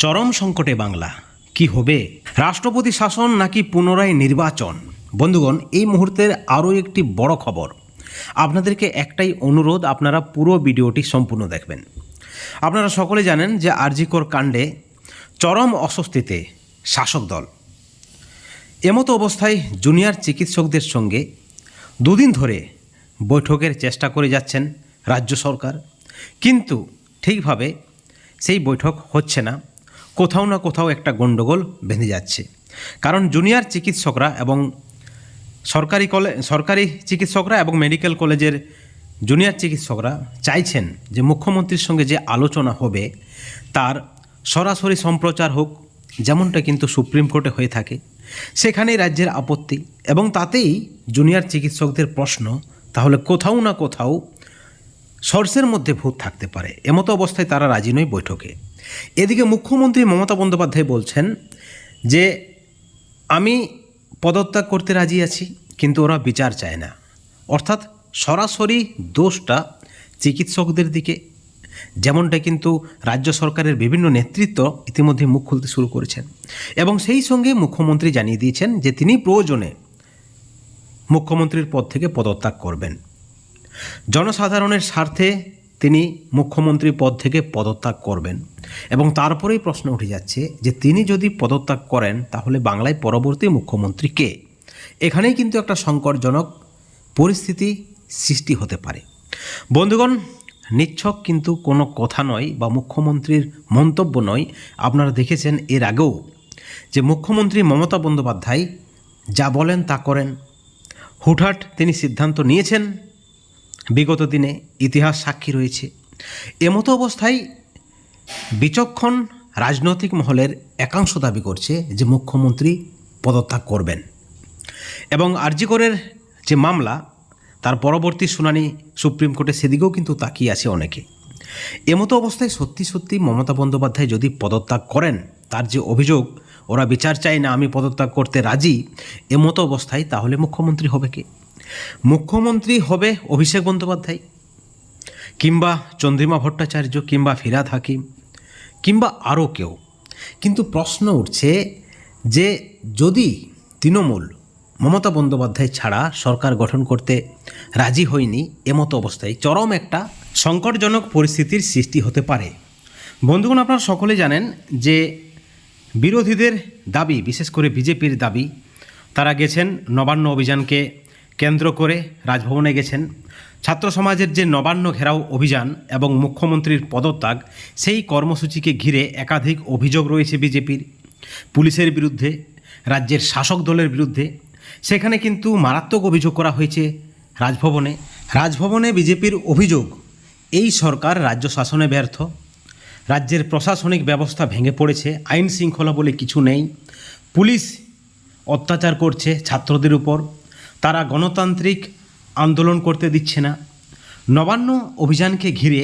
চরম সংকটে বাংলা। কি হবে? রাষ্ট্রপতি শাসন নাকি পুনরায় নির্বাচন? বন্ধুগণ, এই মুহূর্তের আরও একটি বড় খবর। আপনাদেরকে একটাই অনুরোধ, আপনারা পুরো ভিডিওটি সম্পূর্ণ দেখবেন। আপনারা সকলে জানেন যে আরজিকর কাণ্ডে চরম অস্বস্তিতে শাসক দল। এমতো অবস্থায় জুনিয়র চিকিৎসকদের সঙ্গে দুদিন ধরে বৈঠকের চেষ্টা করে যাচ্ছেন রাজ্য সরকার। কিন্তু ঠিকভাবে সেই বৈঠক হচ্ছে না। কোথাও না কোথাও একটা গণ্ডগোল বেঁধে যাচ্ছে। কারণ জুনিয়র চিকিৎসকরা এবং সরকারি কলে, সরকারি চিকিৎসকরা এবং মেডিকেল কলেজের জুনিয়র চিকিৎসকরা চাইছেন যে মুখ্যমন্ত্রীর সঙ্গে যে আলোচনা হবে, তার সরাসরি সম্প্রচার হোক, যেমনটা কিন্তু সুপ্রিম কোর্টে হয়ে থাকে। সেখানেই রাজ্যের আপত্তি এবং তাতেই জুনিয়র চিকিৎসকদের প্রশ্ন, তাহলে কোথাও না কোথাও সর্ষের মধ্যে ভূত থাকতে পারে। এমতো অবস্থায় তারা রাজি নয় বৈঠকে। এদিকে মুখ্যমন্ত্রী মমতা বন্দ্যোপাধ্যায় বলছেন যে, আমি পদত্যাগ করতে রাজি আছি, কিন্তু ওরা বিচার চায় না। অর্থাৎ সরাসরি দোষটা চিকিৎসকদের দিকে। যেমনটা কিন্তু রাজ্য সরকারের বিভিন্ন নেতৃত্ব ইতিমধ্যে মুখ খুলতে শুরু করেছেন। এবং সেই সঙ্গে মুখ্যমন্ত্রী জানিয়ে দিয়েছেন যে, তিনি প্রয়োজনে মুখ্যমন্ত্রীর পদ থেকে পদত্যাগ করবেন। জনসাধারণের স্বার্থে তিনি মুখ্যমন্ত্রী পদ থেকে পদত্যাগ করবেন। এবং তারপরেই প্রশ্ন উঠে যাচ্ছে যে তিনি যদি পদত্যাগ করেন, তাহলে বাংলায় পরবর্তী মুখ্যমন্ত্রী কে? এখানেই কিন্তু একটা সংকটজনক পরিস্থিতি সৃষ্টি হতে পারে। বন্ধুগণ, নিচ্ছক কিন্তু কোনো কথা নয় বা মুখ্যমন্ত্রীর মন্তব্য নয়। আপনারা দেখেছেন এর আগেও যে মুখ্যমন্ত্রী মমতা বন্দ্যোপাধ্যায় যা বলেন তা করেন। হুটহাট তিনি সিদ্ধান্ত নিয়েছেন। বিগত দিনে ইতিহাস সাক্ষী রয়েছে। এমতো অবস্থায় বিচক্ষণ রাজনৈতিক মহলের একাংশ দাবি করছে যে মুখ্যমন্ত্রী পদত্যাগ করবেন এবং আরজিকরের যে মামলা, তার পরবর্তী শুনানি সুপ্রিম কোর্টে সেদিকেও কিন্তু তাকিয়ে আছে অনেকে। এমতো অবস্থায় সত্যি সত্যি মমতা বন্দ্যোপাধ্যায় যদি পদত্যাগ করেন, তার যে অভিযোগ, ওরা বিচার চায় না আমি পদত্যাগ করতে রাজি, এমতো অবস্থায় তাহলে মুখ্যমন্ত্রী হবে কে? মুখ্যমন্ত্রী হবে অভিষেক বন্দ্যোপাধ্যায়, কিংবা চন্দ্রিমা ভট্টাচার্য, কিংবা ফিরাদ হাকিম, কিংবা আরও কেউ। কিন্তু প্রশ্ন উঠছে যে যদি তৃণমূল মমতা বন্দ্যোপাধ্যায় ছাড়া সরকার গঠন করতে রাজি হয়নি, এমতো অবস্থায় চরম একটা সংকটজনক পরিস্থিতির সৃষ্টি হতে পারে। বন্ধুগণ, আপনারা সকলে জানেন যে বিরোধীদের দাবি, বিশেষ করে বিজেপির দাবি, তারা গেছেন নবান্ন অভিযানকে কেন্দ্র করে রাজভবনে গেছেন ছাত্র সমাজের যে নবান্ন ঘেরাও অভিযান এবং মুখ্যমন্ত্রীর পদত্যাগ, সেই কর্মসূচিকে ঘিরে একাধিক অভিযোগ রয়েছে বিজেপির। পুলিশের বিরুদ্ধে, রাজ্যের শাসক দলের বিরুদ্ধে। সেখানে কিন্তু মারাত্মক অভিযোগ করা হয়েছে রাজভবনে। রাজভবনে বিজেপির অভিযোগ, এই সরকার রাজ্য শাসনে ব্যর্থ। রাজ্যের প্রশাসনিক ব্যবস্থা ভেঙে পড়েছে, আইন শৃঙ্খলা বলে কিছু নেই। পুলিশ অত্যাচার করছে ছাত্রদের উপর। তারা গণতান্ত্রিক আন্দোলন করতে দিচ্ছে না। নবান্ন অভিযানকে ঘিরে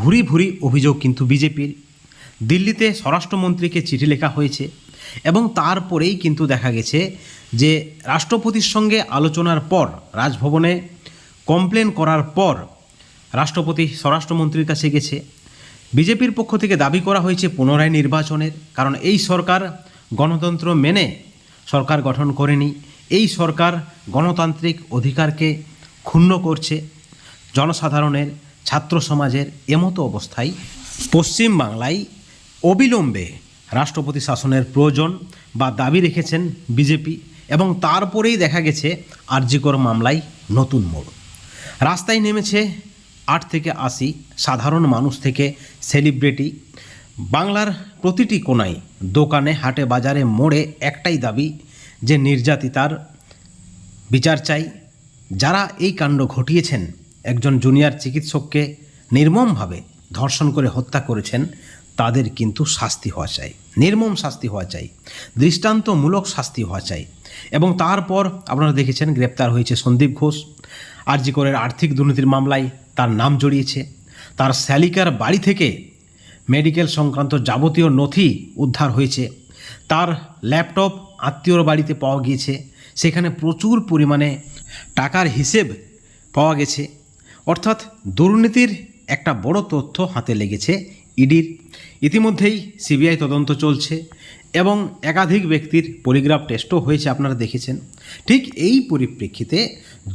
ভুরি ভুরি অভিযোগ কিন্তু বিজেপির। দিল্লিতে স্বরাষ্ট্রমন্ত্রীকে চিঠি লেখা হয়েছে এবং তারপরেই কিন্তু দেখা গেছে যে রাষ্ট্রপতির সঙ্গে আলোচনার পর, রাজভবনে কমপ্লেন করার পর রাষ্ট্রপতি স্বরাষ্ট্রমন্ত্রীর কাছে গেছে। বিজেপির পক্ষ থেকে দাবি করা হয়েছে পুনরায় নির্বাচনের, কারণ এই সরকার গণতন্ত্র মেনে সরকার গঠন করেনি। এই সরকার গণতান্ত্রিক অধিকারকে ক্ষুণ্ণ করছে। জনসাধারণের, ছাত্র সমাজের এমতো অবস্থায় পশ্চিম বাংলায় অবিলম্বে রাষ্ট্রপতি শাসনের প্রয়োজন বা দাবি রেখেছেন বিজেপি এবং তারপরেই দেখা গেছে আরজিকর মামলায় নতুন মোড়। রাস্তায় নেমেছে আট থেকে আশি সাধারণ মানুষ থেকে সেলিব্রিটি। বাংলার প্রতিটি কোনায় দোকানে, হাটে, বাজারে মোড়ে একটাই দাবি যে নির্যাতিতার বিচার চাই, যারা এই কাণ্ড ঘটিয়েছেন, একজন জুনিয়র চিকিৎসককে নির্মমভাবে ধর্ষণ করে হত্যা করেছেন, তাদের কিন্তু শাস্তি হওয়া চাই, নির্মম শাস্তি হওয়া চাই, দৃষ্টান্তমূলক শাস্তি হওয়া চাই। এবং তারপর আপনারা দেখেছেন, গ্রেপ্তার হয়েছে সন্দীপ ঘোষ, আরজিকরের আর্থিক দুর্নীতির মামলায় তার নাম জড়িয়েছে। তার স্যালিকার বাড়ি থেকে মেডিকেল সংক্রান্ত যাবতীয় নথি উদ্ধার হয়েছে। তার ল্যাপটপ আত্মীয়র বাড়িতে পাওয়া গিয়েছে। সেখানে প্রচুর পরিমাণে টাকার হিসেব পাওয়া গেছে। অর্থাৎ দুর্নীতির একটা বড় তথ্য হাতে লেগেছে ইডির। ইতিমধ্যেই সিবিআই তদন্ত চলছে এবং একাধিক ব্যক্তির পলিগ্রাফ টেস্টও হয়েছে, আপনারা দেখেছেন। ঠিক এই পরিপ্রেক্ষিতে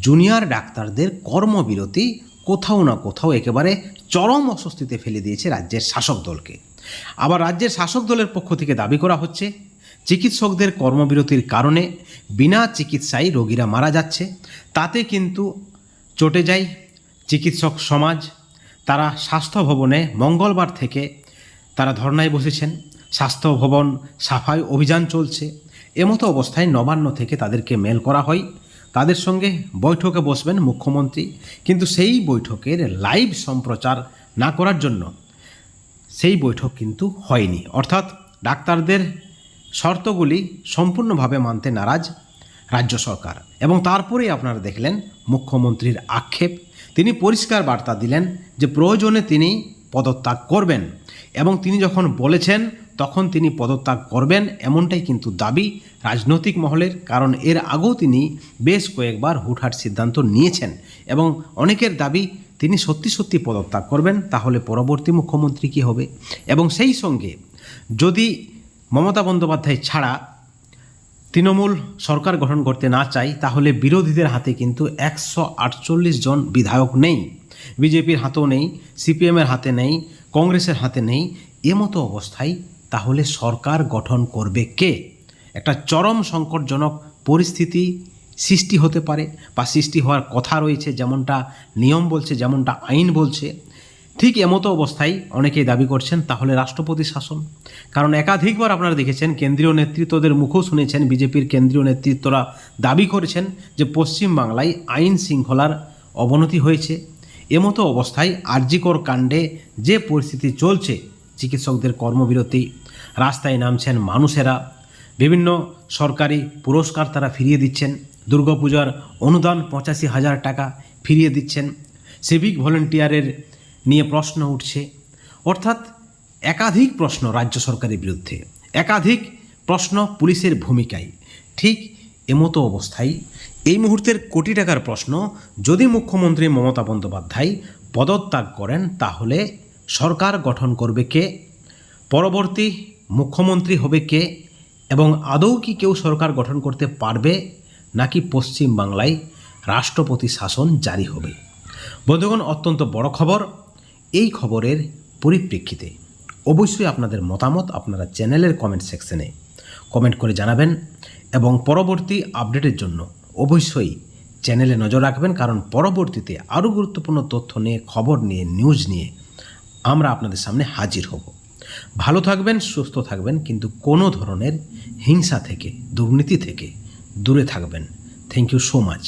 জুনিয়র ডাক্তারদের কর্মবিরতি কোথাও না কোথাও একেবারে চরম অস্বস্তিতে ফেলে দিয়েছে রাজ্যের শাসক দলকে। আবার রাজ্যের শাসক দলের পক্ষ থেকে দাবি করা হচ্ছে চিকিৎসকদের কর্মবিরতির কারণে বিনা চিকিৎসায় রোগীরা মারা যাচ্ছে। তাতে কিন্তু চটে যায় চিকিৎসক সমাজ। তারা স্বাস্থ্য ভবনে মঙ্গলবার থেকে তারা ধর্নায় বসেছেন। স্বাস্থ্য ভবন সাফাই অভিযান চলছে। এমতো অবস্থায় নবান্ন থেকে তাদেরকে মেল করা হয়। তাদের সঙ্গে বৈঠকে বসবেন মুখ্যমন্ত্রী। কিন্তু সেই বৈঠকের লাইভ সম্প্রচার না করার জন্য সেই বৈঠক কিন্তু হয়নি। অর্থাৎ ডাক্তারদের শর্তগুলি সম্পূর্ণভাবে মানতে নারাজ রাজ্য সরকার। এবং তারপরেই আপনারা দেখলেন মুখ্যমন্ত্রীর আক্ষেপ। তিনি পরিষ্কার বার্তা দিলেন যে প্রয়োজনে তিনি পদত্যাগ করবেন। এবং তিনি যখন বলেছেন, তখন তিনি পদত্যাগ করবেন এমনটাই কিন্তু দাবি রাজনৈতিক মহলের। কারণ এর আগেও তিনি বেশ কয়েকবার হুটহাট সিদ্ধান্ত নিয়েছেন। এবং অনেকের দাবি, তিনি সত্যি সত্যি পদত্যাগ করবেন, তাহলে পরবর্তী মুখ্যমন্ত্রী কী হবে? এবং সেই সঙ্গে যদি মমতা বন্দ্যোপাধ্যায় ছাড়া তৃণমূল সরকার গঠন করতে না চায় তাহলে বিরোধীদের হাতে কিন্তু একশো আটচল্লিশ জন বিধায়ক নেই। বিজেপির হাতেও নেই, সিপিএমের হাতে নেই, কংগ্রেসের হাতে নেই। এমতো অবস্থায় তাহলে সরকার গঠন করবে কে? একটা চরম সংকটজনক পরিস্থিতি সৃষ্টি হতে পারে বা সৃষ্টি হওয়ার কথা রয়েছে, যেমনটা নিয়ম বলছে, যেমনটা আইন বলছে। ঠিক এমতো অবস্থায় অনেকেই দাবি করছেন, তাহলে রাষ্ট্রপতি শাসন। কারণ একাধিকবার আপনারা দেখেছেন, কেন্দ্রীয় নেতৃত্বদের মুখও শুনেছেন, বিজেপির কেন্দ্রীয় নেতৃত্বরা দাবি করেছেন যে পশ্চিম বাংলায় আইন শৃঙ্খলার অবনতি হয়েছে। এমতো অবস্থায় আরজিকর কাণ্ডে যে পরিস্থিতি চলছে, চিকিৎসকদের কর্মবিরতি, রাস্তায় নামছেন মানুষেরা, বিভিন্ন সরকারি পুরস্কার তারা ফিরিয়ে দিচ্ছেন, দুর্গাপূজার অনুদান পঁচাশি হাজার টাকা ফিরিয়ে দিচ্ছেন সিভিক ভলেন্টিয়ারের নিয়ে প্রশ্ন উঠছে। অর্থাৎ একাধিক প্রশ্ন রাজ্য সরকারের বিরুদ্ধে। একাধিক প্রশ্ন পুলিশের ভূমিকায়। ঠিক এমতো অবস্থায় এই মুহূর্তের কোটি টাকার প্রশ্ন যদি মুখ্যমন্ত্রী মমতা বন্দ্যোপাধ্যায় পদত্যাগ করেন, তাহলে সরকার গঠন করবে কে? পরবর্তী মুখ্যমন্ত্রী হবে কে? এবং আদৌ কি কেউ সরকার গঠন করতে পারবে? নাকি পশ্চিম বাংলায় রাষ্ট্রপতি শাসন জারি হবে? বন্ধুগণ, অত্যন্ত বড় খবর এই খবরের পরিপ্রেক্ষিতে অবশ্যই আপনাদের মতামত আপনারা চ্যানেলের কমেন্ট সেকশনে কমেন্ট করে জানাবেন এবং পরবর্তী আপডেটের জন্য অবশ্যই চ্যানেলে নজর রাখবেন কারণ পরবর্তীতে আরও গুরুত্বপূর্ণ তথ্য নিয়ে, খবর নিয়ে নিউজ নিয়ে আমরা আপনাদের সামনে হাজির হব। ভালো থাকবেন, সুস্থ থাকবেন, কিন্তু কোনো ধরনের হিংসা থেকে, দুর্নীতি থেকে দূরে থাকবেন। Thank you so much